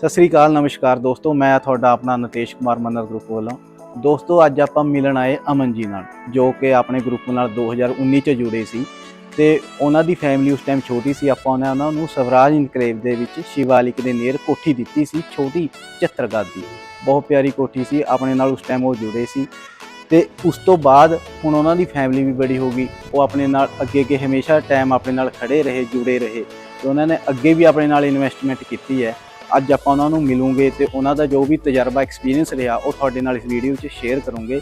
ਸਤਿ ਸ੍ਰੀ ਅਕਾਲ, ਨਮਸਕਾਰ ਦੋਸਤੋ, ਮੈਂ ਤੁਹਾਡਾ ਆਪਣਾ ਨਤੇਸ਼ ਕੁਮਾਰ ਮੰਨਰ ਗਰੁੱਪ ਵੱਲੋਂ। ਦੋਸਤੋ, ਅੱਜ ਆਪਾਂ ਮਿਲਣ ਆਏ ਅਮਨ ਜੀ ਨਾਲ, ਜੋ ਕਿ ਆਪਣੇ ਗਰੁੱਪ ਨਾਲ 2019 ਚ ਜੁੜੇ ਸੀ ਤੇ ਉਹਨਾਂ ਦੀ ਫੈਮਿਲੀ ਉਸ ਟਾਈਮ ਛੋਟੀ ਸੀ। ਆਪਾਂ ਨੇ ਉਹਨਾਂ ਨੂੰ ਸਵਰਾਜ ਇਨਕਲੇਵ ਦੇ ਵਿੱਚ ਸ਼ਿਵਾਲਿਕ ਦੇ ਨੇਰ ਕੋਠੀ ਦਿੱਤੀ ਸੀ, ਛੋਟੀ 74 ਗੱਦ ਦੀ ਬਹੁਤ ਪਿਆਰੀ ਕੋਠੀ ਸੀ, ਆਪਣੇ ਨਾਲ ਉਸ ਟਾਈਮ ਉਹ ਜੁੜੇ ਸੀ। ਤੇ ਉਸ ਤੋਂ ਬਾਅਦ ਹੁਣ ਉਹਨਾਂ ਦੀ ਫੈਮਿਲੀ ਵੀ ਬੜੀ ਹੋ ਗਈ। ਉਹ ਆਪਣੇ ਨਾਲ ਅੱਗੇ ਅੱਗੇ ਹਮੇਸ਼ਾ ਟਾਈਮ ਆਪਣੇ ਨਾਲ ਖੜੇ ਰਹੇ, ਜੁੜੇ ਰਹੇ। ਤੇ ਉਹਨਾਂ ਨੇ ਅੱਗੇ ਵੀ ਆਪਣੇ ਨਾਲ ਇਨਵੈਸਟਮੈਂਟ ਕੀਤੀ ਹੈ। ਅੱਜ ਆਪਾਂ ਉਹਨਾਂ ਨੂੰ ਮਿਲੂਗੇ ਤੇ ਉਹਨਾਂ ਦਾ ਜੋ ਵੀ ਤਜਰਬਾ ਐਕਸਪੀਰੀਅੰਸ ਰਿਹਾ ਉਹ ਤੁਹਾਡੇ ਨਾਲ ਇਸ ਵੀਡੀਓ 'ਚ ਸ਼ੇਅਰ ਕਰੂੰਗੇ।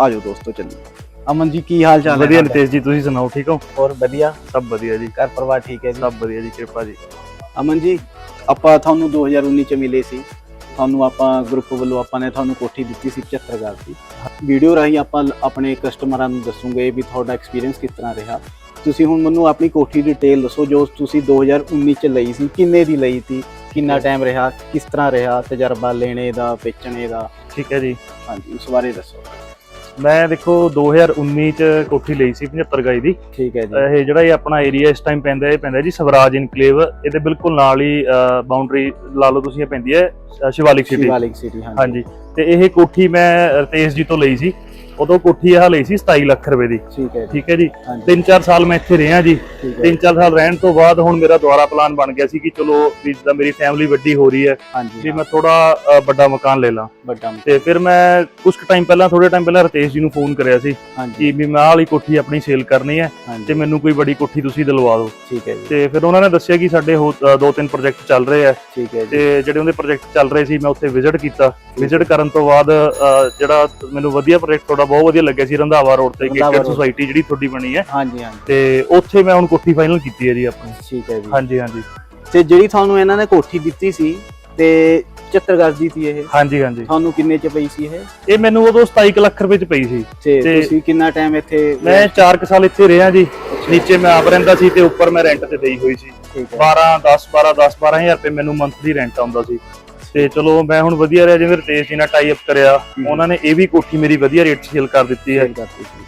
ਆਜੋ ਦੋਸਤੋ ਚੱਲੀਏ। ਅਮਨ ਜੀ ਕੀ ਹਾਲ ਚਾਲ ਹੈ ਵਧੀਆ? ਨਿਤੇਸ਼ ਜੀ ਤੁਸੀਂ ਸੁਣਾਓ ਠੀਕ ਹੋ? ਹੋਰ ਵਧੀਆ ਸਭ ਵਧੀਆ ਜੀ। ਘਰ ਪਰਿਵਾਰ ਠੀਕ ਹੈ ਜੀ? ਸਭ ਵਧੀਆ ਜੀ ਕਿਰਪਾ ਜੀ। ਅਮਨ ਜੀ ਆਪਾਂ ਤੁਹਾਨੂੰ 2019 ਚ ਮਿਲੇ ਸੀ। ਤੁਹਾਨੂੰ ਆਪਾਂ ਗਰੁੱਪ ਵੱਲੋਂ ਆਪਾਂ ਨੇ ਤੁਹਾਨੂੰ ਕੋਠੀ ਦਿੱਤੀ ਸੀ 75 ਗਜ਼ ਦੀ। ਵੀਡੀਓ ਰਾਹੀਂ ਆਪਾਂ ਆਪਣੇ ਕਸਟਮਰਾਂ ਨੂੰ ਦੱਸੂਗੇ ਵੀ ਤੁਹਾਡਾ ਐਕਸਪੀਰੀਅੰਸ ਕਿਸ ਤਰ੍ਹਾਂ ਰਿਹਾ। ਤੁਸੀਂ ਹੁਣ ਮੈਨੂੰ ਆਪਣੀ ਕੋਠੀ ਡਿਟੇਲ ਦੱਸੋ ਜੋ ਤੁਸੀਂ 2019 ਚ ਲਈ ਸੀ ਕਿੰਨੇ ਦੀ ਲਈ ਸੀ? ਕਿੰਨਾ ਟਾਈਮ ਰਿਹਾ ਕਿਸ ਤਰ੍ਹਾਂ ਰਿਹਾ ਤਜਰਬਾ ਲੈਣੇ ਦਾ ਵੇਚਣੇ ਦਾ? ਠੀਕ ਹੈ ਜੀ। ਹਾਂਜੀ ਉਸ ਬਾਰੇ ਦੱਸੋ। ਮੈਂ ਦੇਖੋ 2019 ਚ ਕੋਠੀ ਲਈ ਸੀ 75 ਗਾਈ ਦੀ। ਠੀਕ ਹੈ ਜੀ। ਇਹ ਜਿਹੜਾ ਇਹ ਆਪਣਾ ਏਰੀਆ ਇਸ ਟਾਈਮ ਪੈਂਦਾ ਇਹ ਪੈਂਦਾ ਜੀ ਸਵਰਾਜ ਇਨਕਲੇਵ ਇਹਦੇ ਬਿਲਕੁਲ ਨਾਲ ਹੀ ਬਾਉਂਡਰੀ ਲਾ ਲਓ ਤੁਸੀਂ ਇਹ ਪੈਂਦੀ ਹੈ ਸ਼ਿਵਾਲਿਕ ਸਿਟੀ ਸ਼ਿਵਾਲਿਕ ਸਿਟੀ ਹਾਂਜੀ। ਤੇ ਇਹ ਕੋਠੀ ਮੈਂ ਰਤੇਸ਼ ਜੀ ਤੋਂ ਲਈ ਸੀ। ਉਦੋਂ ਕੋਠੀ ਇਹ ਲਈ ਸੀ 27 ਲੱਖ ਰੁਪਏ ਦੀ। ਠੀਕ ਹੈ ਜੀ। ਠੀਕ ਹੈ ਜੀ। ਹਾਂਜੀ। 3-4 ਸਾਲ ਮੈਂ ਇੱਥੇ ਰਿਹਾ ਜੀ। ਠੀਕ ਹੈ। ਤਿੰਨ ਚਾਰ ਸਾਲ ਰਹਿਣ ਤੋਂ ਬਾਅਦ ਹੁਣ ਮੇਰਾ ਦੁਬਾਰਾ ਪਲਾਨ ਬਣ ਗਿਆ ਸੀ ਕਿ ਚਲੋ ਵੀ ਜਿੱਦਾਂ ਮੇਰੀ ਫੈਮਿਲੀ ਵੱਡੀ ਹੋ ਰਹੀ ਹੈ ਵੀ ਮੈਂ ਥੋੜਾ ਵੱਡਾ ਮਕਾਨ ਲੈ ਲਾਂ। ਤੇ ਫਿਰ ਮੈਂ ਕੁਝ ਟਾਈਮ ਪਹਿਲਾਂ ਥੋੜੇ ਟਾਈਮ ਪਹਿਲਾਂ ਰਤੇਸ਼ ਜੀ ਨੂੰ ਫੋਨ ਕਰਿਆ ਸੀ ਕਿ ਵੀ ਮੈਂ ਆਹ ਵਾਲੀ ਕੋਠੀ ਆਪਣੀ ਸੇਲ ਕਰਨੀ ਹੈ ਤੇ ਮੈਨੂੰ ਕੋਈ ਵੱਡੀ ਕੋਠੀ ਤੁਸੀਂ ਦਿਲਵਾ ਦਿਓ। ਠੀਕ ਹੈ ਜੀ। ਤੇ ਫਿਰ ਉਹਨਾਂ ਨੇ ਦੱਸਿਆ ਕਿ ਸਾਡੇ ਦੋ ਤਿੰਨ ਪ੍ਰੋਜੈਕਟ ਚੱਲ ਰਹੇ ਆ ਠੀਕ ਹੈ ਜੀ। ਤੇ ਜਿਹੜੇ ਉਹਦੇ ਪ੍ਰੋਜੈਕਟ ਚੱਲ ਰਹੇ ਸੀ ਮੈਂ ਉੱਥੇ ਵਿਜ਼ਿਟ ਕੀਤਾ। ਵਿਜ਼ਿਟ ਕਰਨ ਤੋਂ ਬਾਅਦ ਜਿਹੜਾ ਮੈਨੂੰ ਵਧੀਆ ਪ੍ਰੋਜੈਕਟ ਤੁਹਾਡਾ ਬਹੁਤ ਵਧੀਆ ਲੱਗਿਆ ਸੀ ਰੰਧਾਵਾ ਰੋਡ ਤੇ road। ਸੁਸਾਇਟੀ ਜਿਹੜੀ ਤੁਹਾਡੀ ਬਣੀ ਹੈ। ਹਾਂਜੀ ਹਾਂਜੀ। ਤੇ ਉੱਥੇ ਮੈਂ ਹੁਣ ਕੋਠੀ ਫਾਈਨਲ ਕੀਤੀ ਹੈ ਜੀ ਆਪਣੀ। ਠੀਕ ਹੈ ਜੀ। ਹਾਂਜੀ ਹਾਂਜੀ। ਤੇ ਜਿਹੜੀ ਤੁਹਾਨੂੰ ਇਹਨਾਂ ਨੇ ਕੋਠੀ ਦਿੱਤੀ ਸੀ ਤੇ 74 ਗਜ਼ ਦੀ ਸੀ ਇਹ? ਹਾਂਜੀ ਹਾਂਜੀ। ਤੁਹਾਨੂੰ ਕਿੰਨੇ ਚ ਪਈ ਸੀ ਇਹ? ਇਹ ਮੈਨੂੰ ਉਦੋਂ 27 ਕੁ ਲੱਖ ਰੁਪਏ ਚ ਪਈ ਸੀ। ਤੇ ਤੁਸੀਂ ਕਿੰਨਾ ਟਾਈਮ ਇੱਥੇ ਮੈਂ 4 ਸਾਲ ਇੱਥੇ ਰਿਹਾ ਜੀ। ਨੀਚੇ ਮੈਂ ਆਪ ਰਹਿੰਦਾ ਸੀ ਤੇ ਉੱਪਰ ਮੈਂ ਰੈਂਟ ਤੇ ਦੇਈ ਹੋਈ ਸੀ। ਠੀਕ ਹੈ। 12 10 12 10 12000 ਰੁਪਏ ਮੈਨੂੰ ਮੰਥਲੀ ਰੈਂਟ ਆਉਂਦਾ ਸੀ। ਤੇ ਚਲੋ ਮੈਂ ਹੁਣ ਵਧੀਆ ਰਿਹਾ ਜਿਵੇਂ ਰਤੇਸ਼ ਜੀ ਨਾਲ ਟਾਈ ਅਪ ਕਰਿਆ ਉਹਨਾਂ ਨੇ ਇਹ ਵੀ ਕੋਠੀ ਮੇਰੀ ਵਧੀਆ ਰੇਟ 'ਚ ਸੇਲ ਕਰ ਦਿੱਤੀ ਹੈ।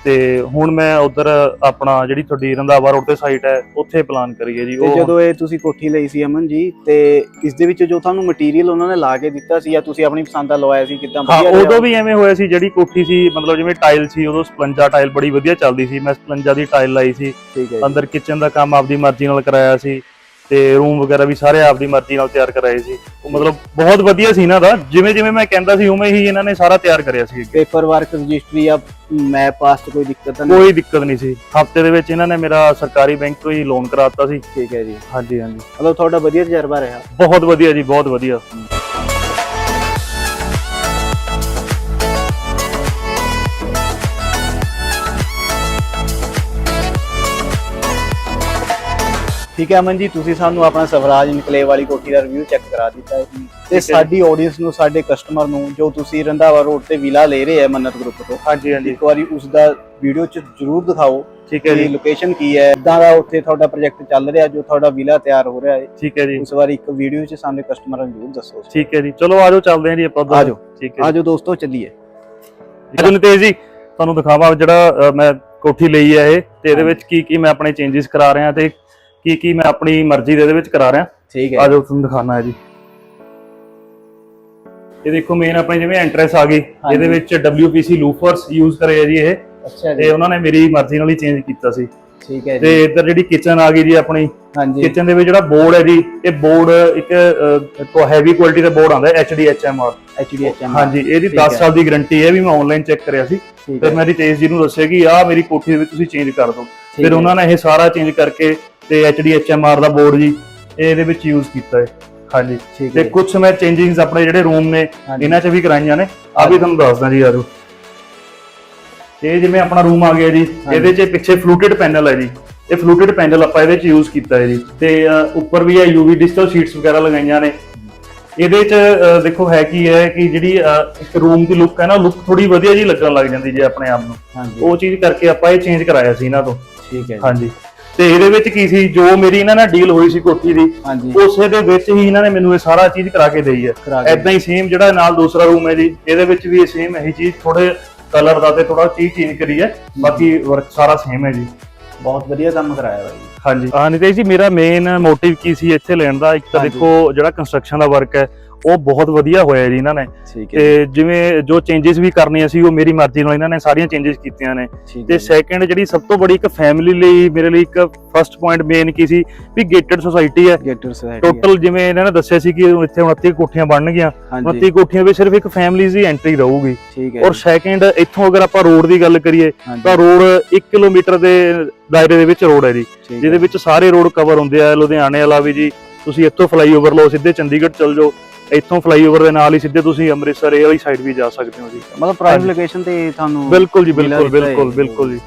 ਤੇ ਹੁਣ ਮੈਂ ਉਧਰ ਆਪਣਾ ਜਿਹੜੀ ਤੁਹਾਡੀ ਰੰਧਾਵਾ ਰੋਡ ਤੇ ਸਾਈਟ ਹੈ ਉੱਥੇ ਪਲਾਨ ਕਰੀਏ ਜੀ ਤੇ ਉਹ ਜਦੋਂ ਇਹ ਤੁਸੀਂ ਕੋਠੀ ਲਈ ਸੀ ਅਮਨ ਜੀ ਤੇ ਇਸ ਦੇ ਵਿੱਚ ਜੋ ਤੁਹਾਨੂੰ ਮਟੀਰੀਅਲ ਉਹਨਾਂ ਨੇ ਲਾ ਕੇ ਦਿੱਤਾ ਸੀ ਜਾਂ ਤੁਸੀਂ ਆਪਣੀ ਪਸੰਦ ਦਾ ਲਵਾਇਆ ਸੀ ਕਿਦਾਂ ਹਾਂ ਵਧੀਆ ਰਿਹਾ? ਉਦੋਂ ਵੀ ਐਵੇਂ ਹੋਇਆ ਸੀ ਜਿਹੜੀ ਕੋਠੀ ਸੀ ਮਤਲਬ ਜਿਵੇਂ ਟਾਈਲ ਸੀ ਉਦੋਂ ਸਪਲੰਜਾ ਟਾਈਲ ਬੜੀ ਵਧੀਆ ਚੱਲਦੀ ਸੀ ਮੈਂ ਸਪਲੰਜਾ ਦੀ ਟਾਈਲ ਲਾਈ ਸੀ ਹੈ। ਅੰਦਰ ਕਿਚਨ ਦਾ ਕੰਮ ਆਪਦੀ ਮਰਜ਼ੀ ਨਾਲ ਕਰਾਇਆ ਸੀ ਤੇ ਰੂਮ ਵਗੈਰਾ ਵੀ ਸਾਰੇ ਆਪਦੀ ਮਰਜ਼ੀ ਨਾਲ ਤਿਆਰ ਕਰਾਏ ਸੀ। ਉਹ ਮਤਲਬ ਬਹੁਤ ਵਧੀਆ ਸੀ ਇਹਨਾਂ ਦਾ। ਜਿਵੇਂ ਜਿਵੇਂ ਮੈਂ ਕਹਿੰਦਾ ਸੀ ਉਵੇਂ ਹੀ ਇਹਨਾਂ ਨੇ ਸਾਰਾ ਤਿਆਰ ਕਰਿਆ ਸੀ ਪੇਪਰ ਵਰਕ ਰਜਿਸਟਰੀ ਜਾਂ ਮੈਪ ਪਾਸ ਕੋਈ ਦਿੱਕਤ ਨਹੀਂ? ਕੋਈ ਦਿੱਕਤ ਨਹੀਂ ਸੀ। ਹਫ਼ਤੇ ਦੇ ਵਿੱਚ ਇਹਨਾਂ ਨੇ ਮੇਰਾ ਸਰਕਾਰੀ ਬੈਂਕ ਤੋਂ ਹੀ ਲੋਨ ਕਰਾਤਾ ਸੀ। ਠੀਕ ਹੈ ਜੀ। ਹਾਂਜੀ ਹਾਂਜੀ। ਮਤਲਬ ਤੁਹਾਡਾ ਵਧੀਆ ਤਜਰਬਾ ਰਿਹਾ। ਬਹੁਤ ਵਧੀਆ ਜੀ ਬਹੁਤ ਵਧੀਆ। ਠੀਕ ਹੈ ਅਮਨ ਜੀ ਤੁਸੀਂ ਸਾਨੂੰ ਆਪਣਾ ਸਵਰਾਜ ਇਨਕਲੇਵ ਵਾਲੀ ਕੋਠੀ ਦਾ ਰਿਵਿਊ ਚੈੱਕ ਕਰਾ ਦਿੱਤਾ ਹੈ ਤੇ। ਸਾਡੀ ਆਡੀਅנס ਨੂੰ ਸਾਡੇ ਕਸਟਮਰ ਨੂੰ ਜੋ ਤੁਸੀਂ ਰੰਧਾਵਾ ਰੋਡ ਤੇ ਵਿਲਾ ਲੈ ਰਹੇ ਹੈ ਮੰਨਤ ਗਰੁੱਪ ਤੋਂ ਹਾਂਜੀ ਹਾਂਜੀ। ਇੱਕ ਵਾਰੀ ਉਸ ਦਾ ਵੀਡੀਓ ਚ ਜਰੂਰ ਦਿਖਾਓ ਠੀਕ ਹੈ ਜੀ। ਲੋਕੇਸ਼ਨ ਕੀ ਹੈ ਇਦਾਂ ਦਾ ਉੱਥੇ ਤੁਹਾਡਾ ਪ੍ਰੋਜੈਕਟ ਚੱਲ ਰਿਹਾ ਜੋ ਤੁਹਾਡਾ ਵਿਲਾ ਤਿਆਰ ਹੋ ਰਿਹਾ ਹੈ। ਠੀਕ ਹੈ ਜੀ। ਉਸ ਵਾਰੀ ਇੱਕ ਵੀਡੀਓ ਚ ਸਾਡੇ ਕਸਟਮਰਾਂ ਨੂੰ ਜਰੂਰ ਦੱਸੋ ਠੀਕ ਹੈ ਜੀ। ਚਲੋ ਆਜੋ ਚੱਲਦੇ ਹਾਂ ਜੀ ਆਪਾਂ। ਆਜੋ। ਠੀਕ ਹੈ ਆਜੋ ਦੋਸਤੋ ਚੱਲੀਏ। ਜੀ। ਨਿਤੇਸ਼ ਜੀ ਤੁਹਾਨੂੰ ਦਿਖਾਵਾਂ ਜਿਹੜਾ ਮੈਂ ਕੋਠੀ ਲਈ ਹੈ ਇਹ ਤੇ ਇਹਦੇ। ਵਿੱਚ ਕੀ ਕੀ ਮੈਂ ਆਪਣੇ ਚੇਂਜਸ ਕਰਾ ਰਿਹਾ ਤੇ ਕੀ ਕੀ ਮੈਂ ਆਪਣੀ ਮਰਜ਼ੀ ਦੇ ਇਹਦੇ ਵਿੱਚ ਕਰਾ ਰਿਹਾ? ਠੀਕ ਹੈ। ਆਜੋ ਤੁਹਾਨੂੰ ਦਿਖਾਣਾ ਹੈ ਜੀ। ਇਹ ਦੇਖੋ ਮੇਨ ਆਪਣੇ ਜਿਵੇਂ ਐਂਟਰੈਂਸ ਆ ਗਈ। ਇਹਦੇ ਵਿੱਚ WPC ਲੂਫਰਸ ਯੂਜ਼ ਕਰੇ ਆ ਜੀ ਇਹ। ਅੱਛਾ ਤੇ ਜੀ ਉਹਨਾਂ ਨੇ ਮੇਰੀ ਮਰਜ਼ੀ ਨਾਲ ਹੀ ਚੇਂਜ ਕੀਤਾ ਸੀ। ਠੀਕ ਹੈ ਤੇ ਜੀ। ਇੱਧਰ ਜਿਹੜੀ ਕਿਚਨ ਆ ਗਈ ਜੀ ਆਪਣੀ। ਹਾਂਜੀ। ਕਿਚਨ ਦੇ ਵਿੱਚ ਜਿਹੜਾ ਬੋਰਡ ਹੈ ਜੀ ਇਹ ਬੋਰਡ ਇੱਕ ਹੈਵੀ ਕੁਆਲਿਟੀ ਦਾ ਬੋਰਡ ਆਉਂਦਾ ਹੈ HDHMR ਐਚਡੀਐਚਐਮ ਹਾਂਜੀ ਇਹਦੀ ਠੀਕ 10 ਹੈ। ਸਾਲ ਦੀ ਗਾਰੰਟੀ ਹੈ ਵੀ ਮੈਂ ਆਨਲਾਈਨ ਚੈੱਕ ਕਰਿਆ ਸੀ। ਠੀਕ ਫਿਰ ਹੈ। ਮੈਂ ਰਿਤੇਸ਼ ਜੀ ਨੂੰ ਦੱਸਿਆ ਕਿ ਆਹ ਮੇਰੀ ਕੋਠੀ ਦੇ ਵਿੱਚ ਤੁਸੀਂ ਚੇਂਜ ਕਰ ਦਿਓ। ਫਿਰ। ਉਹਨਾਂ ਨੇ ਇਹ ਸਾਰਾ ਚੇਂਜ ਕਰਕੇ ਤੇ HDHMR ਦਾ ਬੋਰਡ ਜੀ ਇਹ ਇਹਦੇ ਵਿੱਚ ਯੂਜ਼ ਕੀਤਾ ਹੈ। ਹਾਂਜੀ ਠੀਕ ਤੇ ਕੁਝ ਮੈਂ ਚੇਂਜਿੰਗਸ ਆਪਣੇ ਜਿਹੜੇ ਰੂਮ ਨੇ। ਇਹਨਾਂ 'ਚ ਵੀ ਕਰਾਈਆਂ ਨੇ ਆ ਵੀ ਤੁਹਾਨੂੰ ਦੱਸਦਾ ਜੀ ਆਜੋ। ਇਹ ਜਿਵੇਂ ਆਪਣਾ ਰੂਮ ਆ ਗਿਆ ਜੀ ਇਹਦੇ 'ਚ ਪਿੱਛੇ ਫਲੂਟਡ ਪੈਨਲ ਹੈ ਜੀ। ਇਹ ਫਲੂਟਡ ਪੈਨਲ ਆਪਾਂ ਇਹਦੇ 'ਚ ਯੂਜ਼ ਕੀਤਾ ਹੈ ਜੀ। ਤੇ ਉੱਪਰ ਵੀ ਇਹ UV ਡਿਜੀਟਲ ਸ਼ੀਟਸ ਵਗੈਰਾ ਲਗਾਈਆਂ ਨੇ। ਇਹਦੇ 'ਚ ਦੇਖੋ ਹੈ ਕੀ ਹੈ ਕਿ ਜਿਹੜੀ ਇੱਕ ਰੂਮ ਦੀ ਲੁੱਕ ਹੈ ਨਾ ਲੁੱਕ ਥੋੜੀ ਵਧੀਆ ਜੀ ਲੱਗਣ ਲੱਗ ਜਾਂਦੀ ਜੇ ਆਪਣੇ ਆਪ ਨੂੰ। ਹਾਂਜੀ। ਉਹ ਚੀਜ਼ ਕਰਕੇ ਆਪਾਂ ਇਹ ਚੇਂਜ ਕਰਾਇਆ ਸੀ ਇਹਨਾਂ ਤੋਂ। ਠੀਕ ਹੈ। ਹਾਂਜੀ। ਤੇ ਇਹਦੇ ਵਿੱਚ ਕੀ ਸੀ ਜੋ ਮੇਰੀ ਇਹਨਾਂ ਨਾਲ ਡੀਲ ਹੋਈ ਸੀ ਕੋਠੀ ਦੀ ਹਾਂਜੀ। ਉਸੇ ਦੇ ਵਿੱਚ ਹੀ ਇਹਨਾਂ ਨੇ ਮੈਨੂੰ ਇਹ ਸਾਰਾ ਚੀਜ਼ ਕਰਾ ਕੇ ਦੇਈ ਹੈ। ਕਰਾ ਕੇ ਐਦਾਂ ਹੀ ਸੇਮ ਜਿਹੜਾ ਨਾਲ ਦੂਸਰਾ ਰੂਮ ਹੈ ਜੀ ਇਹਦੇ ਵਿੱਚ ਵੀ ਸੇਮ ਇਹੀ ਚੀਜ਼ ਥੋੜੇ ਕਲਰ ਦਾ ਤੇ ਥੋੜਾ ਚੀਜ਼ ਚੇਂਜ ਕਰੀ ਹੈ ਬਾਕੀ ਵਰਕ ਸਾਰਾ ਸੇਮ ਹੈ ਜੀ। ਬਹੁਤ ਵਧੀਆ ਕੰਮ ਕਰਾਇਆ ਬਾਈ ਹਾਂਜੀ। ਹਾਂ ਨਿਤੇਸ਼ ਜੀ ਮੇਰਾ ਮੇਨ ਮੋਟਿਵ ਕੀ ਸੀ ਇੱਥੇ ਲੈਣ ਦਾ? ਇੱਕ ਤਾਂ ਹਾਂਜੀ। ਦੇਖੋ ਜਿਹੜਾ ਕੰਸਟਰਕਸ਼ਨ ਦਾ ਵਰਕ ਹੈ ਉਹ ਬਹੁਤ ਵਧੀਆ ਹੋਇਆ ਜੀ ਇਹਨਾਂ ਨੇ। ਤੇ ਜਿਵੇਂ ਜੋ ਚੇਂਜਸ ਵੀ ਕਰਨੀਆਂ ਸੀ ਉਹ ਮੇਰੀ ਮਰਜ਼ੀ ਨਾਲ ਇਹਨਾਂ ਨੇ ਸਾਰੀਆਂ ਚੇਂਜਸ ਕੀਤੀਆਂ ਨੇ। ਤੇ ਸੈਕੰਡ ਜਿਹੜੀ ਸਭ ਤੋਂ ਬੜੀ ਇੱਕ ਫੈਮਿਲੀ ਲਈ ਮੇਰੇ ਲਈ ਇੱਕ ਫਰਸਟ ਪੁਆਇੰਟ ਮੇਨ ਕੀ ਸੀ? ਵੀ ਗੇਟਡ ਸੁਸਾਇਟੀ ਹੈ। ਗੇਟਰ ਸੋਸਾਇਟੀ ਟੋਟਲ ਜਿਵੇਂ ਇਹਨਾਂ ਨੇ ਦੱਸਿਆ ਸੀ ਕਿ ਇੱਥੇ 29 ਕੋਠੀਆਂ ਬਣਨਗੀਆਂ। ਹਾਂਜੀ। 29 ਕੋਠੀਆਂ ਵਿੱਚ ਸਿਰਫ ਇੱਕ ਫੈਮਿਲੀਜ਼ ਦੀ ਐਂਟਰੀ ਰਹੂਗੀ। ਔਰ ਸੈਕੰਡ ਇੱਥੋਂ ਅਗਰ ਆਪਾਂ ਰੋਡ ਦੀ ਗੱਲ ਕਰੀਏ ਤਾਂ ਰੋਡ 1 ਕਿਲੋਮੀਟਰ ਦੇ ਦਾਇਰੇ ਦੇ ਵਿੱਚ ਰੋਡ ਹੈ ਜੀ। ਜਿਹਦੇ ਵਿੱਚ ਸਾਰੇ ਰੋਡ ਕਵਰ ਹੁੰਦੇ ਆ। ਲੁਧਿਆਣੇ ਵਾਲਾ ਵੀ ਜੀ ਤੁਸੀਂ ਇੱਥੋਂ ਫਲਾਈਓਵਰ ਲਓ ਸਿੱਧੇ ਚੰਡੀਗੜ੍ਹ ਚਲ ਜਾਓ। ਇੱਥੋਂ ਫਲਾਈਓਵਰ ਦੇ ਨਾਲ ਹੀ ਸਿੱਧੇ ਤੁਸੀਂ ਅੰਮ੍ਰਿਤਸਰ ਇਹ ਵਾਲੀ ਸਾਈਡ ਵੀ ਜਾ ਸਕਦੇ ਹੋ ਜੀ ਮਤਲਬ ਪ੍ਰਾਈਮ। ਲੋਕੇਸ਼ਨ ਤੇ ਤੁਹਾਨੂੰ ਬਿਲਕੁਲ ਜੀ ਬਿਲਕੁਲ ਬਿਲਕੁਲ ਬਿਲਕੁਲ ਜੀ।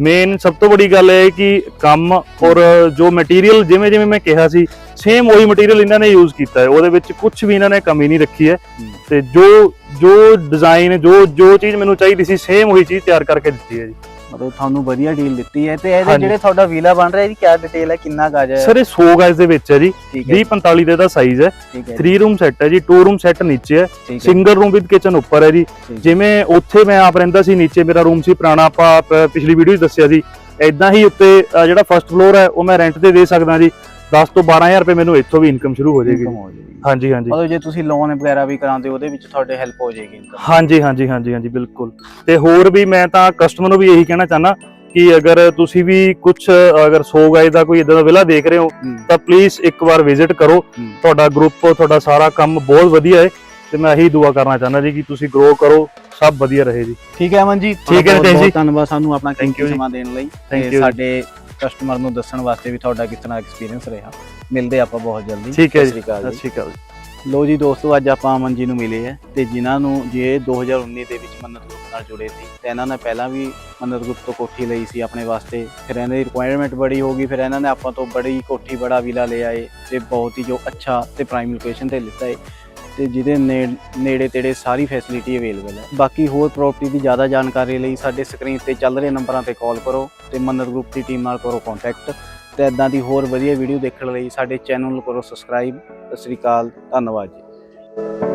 ਮੇਨ ਸਭ ਤੋਂ ਵੱਡੀ ਗੱਲ ਇਹ ਹੈ ਕਿ ਕੰਮ ਔਰ ਜੋ ਮਟੀਰੀਅਲ ਜਿਵੇਂ ਜਿਵੇਂ ਮੈਂ ਕਿਹਾ ਸੀ ਸੇਮ ਉਹੀ ਮਟੀਰੀਅਲ ਇਹਨਾਂ ਨੇ ਯੂਜ਼ ਕੀਤਾ ਹੈ ਉਹਦੇ ਵਿੱਚ ਕੁਝ ਵੀ ਇਹਨਾਂ ਨੇ ਕਮੀ ਨਹੀਂ ਰੱਖੀ ਹੈ ਹੂੰ। ਤੇ ਜੋ ਜੋ ਡਿਜ਼ਾਈਨ ਜੋ ਜੋ ਚੀਜ਼ ਮੈਨੂੰ ਚਾਹੀਦੀ ਸੀ ਸੇਮ ਉਹੀ ਚੀਜ਼ ਤਿਆਰ ਕਰਕੇ ਦਿੱਤੀ ਹੈ ਜੀ ਮਤਲਬ ਤੁਹਾਨੂੰ ਵਧੀਆ ਡੀਲ ਦਿੱਤੀ ਹੈ ਤੇ ਇਹਦੇ ਹਾਂਜੀ। ਜਿਹੜੇ ਤੁਹਾਡਾ ਵੀਲਾ ਬਣ ਰਿਹਾ ਇਹਦੀ ਕੀ ਡਿਟੇਲ ਹੈ? ਕਿੰਨਾ ਗਾਜ ਹੈ ਸਰ ਇਹ 100 ਗਾਇਸ ਦੇ ਵਿੱਚ ਹੈ ਜੀ। ਠੀਕ ਹੈ 20 45 ਦੇ ਦਾ ਸਾਈਜ਼ ਹੈ। ਠੀਕ ਹੈ 3 ਰੂਮ ਸੈੱਟ ਹੈ ਜੀ 2 ਰੂਮ ਸੈੱਟ ਨੀਚੇ ਹੈ। ਠੀਕ ਹੈ ਸਿੰਗਲ ਰੂਮ ਵਿਦ ਕਿਚਨ ਉੱਪਰ ਹੈ ਜੀ। ਠੀਕ। ਜਿਵੇਂ ਉੱਥੇ ਮੈਂ ਆਪ ਰਹਿੰਦਾ ਸੀ ਨੀਚੇ ਮੇਰਾ ਰੂਮ ਸੀ ਪੁਰਾਣਾ ਆਪਾਂ ਪ- ਪਿਛਲੀ ਵੀਡੀਓ 'ਚ ਦੱਸਿਆ ਸੀ ਐਦਾਂ ਹੀ ਉੱਤੇ ਅ, ਜਿਹੜਾ ਫਰਸਟ ਫਲੋਰ ਹੈ ਉਹ ਮੈਂ ਰੈਂਟ ਤੇ ਦੇ ਸਕਦਾ ਜੀ। 10 ਤੋਂ 12000 ਰੁਪਏ ਮੈਨੂੰ ਇੱਥੋਂ ਵੀ ਇਨਕਮ ਸ਼ੁਰੂ ਹੋ ਜਾਏਗੀ। Income ਹੋ ਜਾਏਗੀ। ਹਾਂਜੀ ਹਾਂਜੀ। ਮਤਲਬ ਜੇ ਤੁਸੀਂ ਲੋਨ ਵਗੈਰਾ ਵੀ ਕਰਾਉਂਦੇ ਹੋ, ਉਹਦੇ ਵਿੱਚ ਤੁਹਾਡੇ ਹੈਲਪ ਹੋ ਜਾਏਗੀ ਇਨਕਮ ਹਾਂਜੀ ਹਾਂਜੀ ਹਾਂਜੀ ਹਾਂਜੀ ਬਿਲਕੁਲ। ਤੇ ਹੋਰ ਵੀ ਮੈਂ ਤਾਂ ਕਸਟਮਰ ਨੂੰ ਵੀ ਇਹੀ ਕਹਿਣਾ ਚਾਹਨਾ ਕਿ ਅਗਰ ਤੁਸੀਂ ਵੀ ਕੁਝ ਅਗਰ 100 ਗਾਇ ਦਾ ਕੋਈ ਇਦਾਂ ਦਾ ਵਿਲਾ ਦੇਖ ਰਹੇ ਹੋ ਤਾਂ ਪਲੀਜ਼ ਇੱਕ ਵਾਰ ਵਿਜ਼ਿਟ ਕਰੋ। ਤੁਹਾਡਾ ਗਰੁੱਪ ਤੁਹਾਡਾ ਸਾਰਾ ਕੰਮ ਬਹੁਤ ਵਧੀਆ ਹੈ। ਤੇ ਮੈਂ ਇਹੀ ਦੁਆ ਕਰਨਾ ਚਾਹੁੰਦਾ ਜੀ ਕਿ ਤੁਸੀਂ ਗਰੋ ਕਰੋ ਸਭ ਵਧੀਆ ਰਹੇ ਜੀ। ਠੀਕ ਹੈ ਅਮਨ ਜੀ। ਠੀਕ ਹੈ ਜੀ। ਧੰਨਵਾਦ ਸਾਨੂੰ ਆਪਣਾ Thank ਕੀਮਤੀ ਜੀ। ਸਮਾਂ ਦੇਣ ਲਈ। Thank ਤੇ ਜੀ। ਸਾਡੇ ਕਸਟਮਰ ਨੂੰ ਦੱਸਣ ਵਾਸਤੇ ਵੀ ਤੁਹਾਡਾ ਕਿਤਨਾ ਐਕਸਪੀਰੀਅੰਸ ਰਿਹਾ। ਮਿਲਦੇ ਆਪਾਂ ਬਹੁਤ ਜਲਦੀ। ਠੀਕ ਹੈ ਜੀ। ਸਤਿ ਸ਼੍ਰੀ ਅਕਾਲ। ਲੋ ਜੀ ਦੋਸਤੋ ਅੱਜ ਆਪਾਂ ਅਮਨ ਜੀ ਨੂੰ ਮਿਲੇ ਆ ਤੇ ਜਿਨ੍ਹਾਂ ਨੂੰ ਜੇ 2019 ਦੇ ਵਿੱਚ ਮੰਨਤ ਗਰੁੱਪ ਨਾਲ ਜੁੜੇ ਸੀ ਤੇ ਇਹਨਾਂ ਨੇ ਪਹਿਲਾਂ ਵੀ ਮੰਨਤ ਗਰੁੱਪ ਤੋਂ ਕੋਠੀ ਲਈ ਸੀ ਆਪਣੇ ਵਾਸਤੇ। ਫਿਰ ਇਹਨਾਂ ਦੀ ਰਿਕੁਆਇਰਮੈਂਟ ਬੜੀ ਹੋ ਗਈ ਫਿਰ ਇਹਨਾਂ ਨੇ ਆਪਾਂ ਤੋਂ ਬੜੀ ਕੋਠੀ ਬੜਾ ਵਿਲਾ ਲਿਆ ਏ ਤੇ ਬਹੁਤ ਹੀ ਜੋ ਅੱਛਾ ਤੇ ਪ੍ਰਾਈਮ ਲੋਕੇਸ਼ਨ ਤੇ ਲਿੱਤਾ ਏ। ਤੇ ਜਿਹਦੇ ਨੇ- ਨੇੜੇ ਤੇੜੇ ਸਾਰੀ ਫੈਸਿਲਿਟੀ ਅਵੇਲੇਬਲ ਹੈ। ਬਾਕੀ ਹੋਰ ਪ੍ਰਾਪਰਟੀ ਦੀ ਜ਼ਿਆਦਾ ਜਾਣਕਾਰੀ ਲਈ ਸਾਡੇ ਸਕਰੀਨ ਤੇ ਚੱਲ ਰਹੇ ਨੰਬਰਾਂ ਤੇ ਕਾਲ ਕਰੋ ਤੇ ਮੰਨਤ ਗਰੁੱਪ ਦੀ ਟੀਮ ਨਾਲ ਕਰੋ ਕੰਟੈਕਟ ਤੇ ਇਦਾਂ ਦੀ ਹੋਰ ਵਧੀਆ ਵੀਡੀਓ ਦੇਖਣ ਲਈ ਸਾਡੇ ਚੈਨਲ ਨੂੰ ਕਰੋ ਸਬਸਕ੍ਰਾਈਬ ਸਤਿ ਸ੍ਰੀ ਅਕਾਲ, ਧੰਨਵਾਦ ਜੀ।